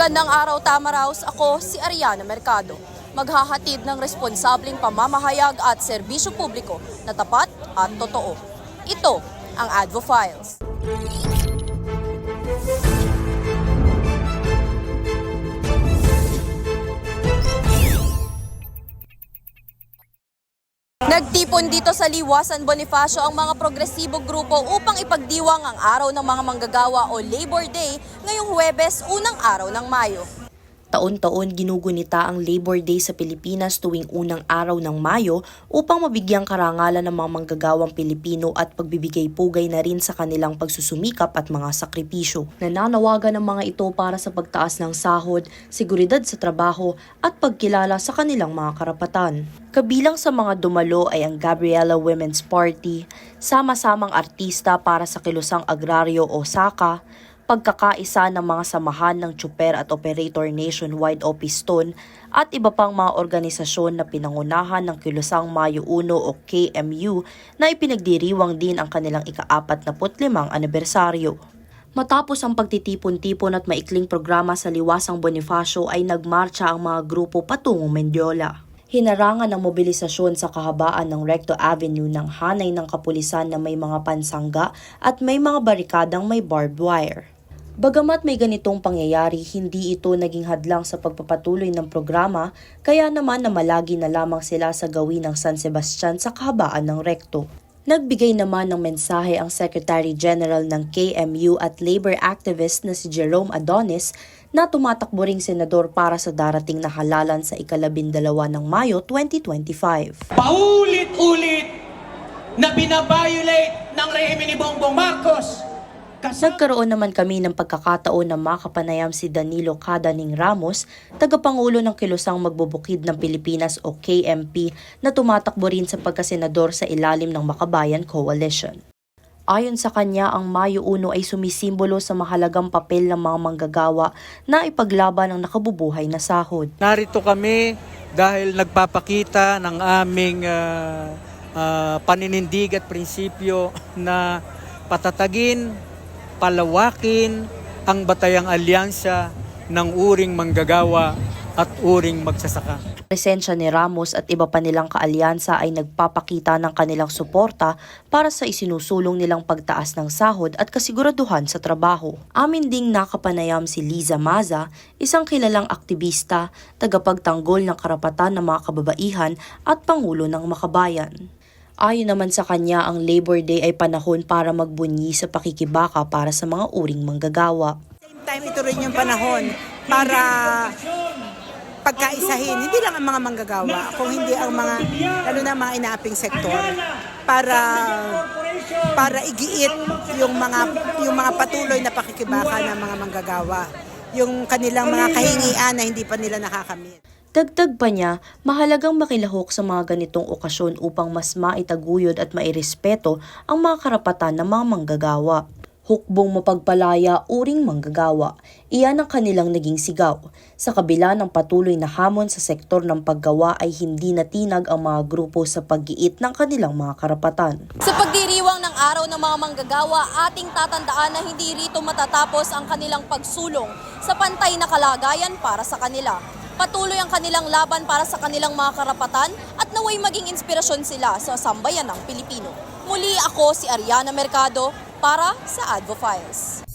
Magandang araw, Tamaraos. Ako si Ariana Mercado. Maghahatid ng responsableng pamamahayag at serbisyo publiko na tapat at totoo. Ito ang Advo Files. Nagtipon dito sa Liwasan Bonifacio ang mga progresibo grupo upang ipagdiwang ang araw ng mga manggagawa o Labor Day ngayong Huwebes, unang araw ng Mayo. Taon-taon ginugunita ang Labor Day sa Pilipinas tuwing unang araw ng Mayo upang mabigyang karangalan ng mga manggagawang Pilipino at pagbibigay pugay na rin sa kanilang pagsusumikap at mga sakripisyo. Nananawagan ng mga ito para sa pagtaas ng sahod, seguridad sa trabaho at pagkilala sa kanilang mga karapatan. Kabilang sa mga dumalo ay ang Gabriela Women's Party, sama-samang artista para sa kilusang agraryo o SAKA, pagkakaisa ng mga samahan ng tsuper at operator nationwide o piston at iba pang mga organisasyon na pinangunahan ng Kilusang Mayo 1 o KMU na ipinagdiriwang din ang kanilang ika-apat na putlimang anibersaryo. Matapos ang pagtitipon-tipon at maikling programa sa Liwasang Bonifacio ay nagmarcha ang mga grupo patungong Mendiola. Hinarangan ng mobilisasyon sa kahabaan ng Recto Avenue ng hanay ng kapulisan na may mga pansangga at may mga barikadang may barbed wire. Bagamat may ganitong pangyayari, hindi ito naging hadlang sa pagpapatuloy ng programa, kaya naman namalagi na lamang sila sa gawin ng San Sebastian sa kahabaan ng rekto. Nagbigay naman ng mensahe ang Secretary General ng KMU at labor activist na si Jerome Adonis na tumatakbo ring senador para sa darating na halalan sa ikalabindalawa ng Mayo 2025. paulit-ulit na binabiolate ng rehime ni Bongbong Marcos. Nagkaroon naman kami ng pagkakataon na makapanayam si Danilo Cadaning Ramos, tagapangulo ng Kilusang Magbubukid ng Pilipinas o KMP na tumatakbo rin sa pagkasenador sa ilalim ng Makabayan Coalition. Ayon sa kanya, ang Mayo 1 ay sumisimbolo sa mahalagang papel ng mga manggagawa na ipaglaban ang nakabubuhay na sahod. Narito kami dahil nagpapakita ng aming ah, ah, paninindig at prinsipyo na patatagin, palawakin ang batayang alyansa ng uring manggagawa at uring magsasaka. Presensya ni Ramos at iba pa nilang kaalyansa ay nagpapakita ng kanilang suporta para sa isinusulong nilang pagtaas ng sahod at kasiguraduhan sa trabaho. Amin ding nakapanayam si Liza Maza, isang kilalang aktivista, tagapagtanggol ng karapatan ng mga kababaihan at pangulo ng makabayan. Ayon naman sa kanya, ang Labor Day ay panahon para magbunyi sa pakikibaka para sa mga uring manggagawa. same time ito rin yung panahon para pagkaisahin, hindi lang ang mga manggagawa, kung hindi ang mga, lalo na mga inaaping sektor, para para igiit yung mga yung mga patuloy na pakikibaka ng mga manggagawa, yung kanilang mga kahingian na hindi pa nila nakakamit. Dagdag pa niya, mahalagang makilahok sa mga ganitong okasyon upang mas maitaguyod at mairespeto ang mga karapatan ng mga manggagawa. Hukbong mapagpalaya, uring manggagawa. Iyan ang kanilang naging sigaw. Sa kabila ng patuloy na hamon sa sektor ng paggawa ay hindi natinag ang mga grupo sa paggiit ng kanilang mga karapatan. Sa pagdiriwang ng araw ng mga manggagawa, ating tatandaan na hindi rito matatapos ang kanilang pagsulong sa pantay na kalagayan para sa kanila. Patuloy ang kanilang laban para sa kanilang mga karapatan at naway maging inspirasyon sila sa sambayan ng Pilipino. Muli ako si Ariana Mercado para sa Advo Files.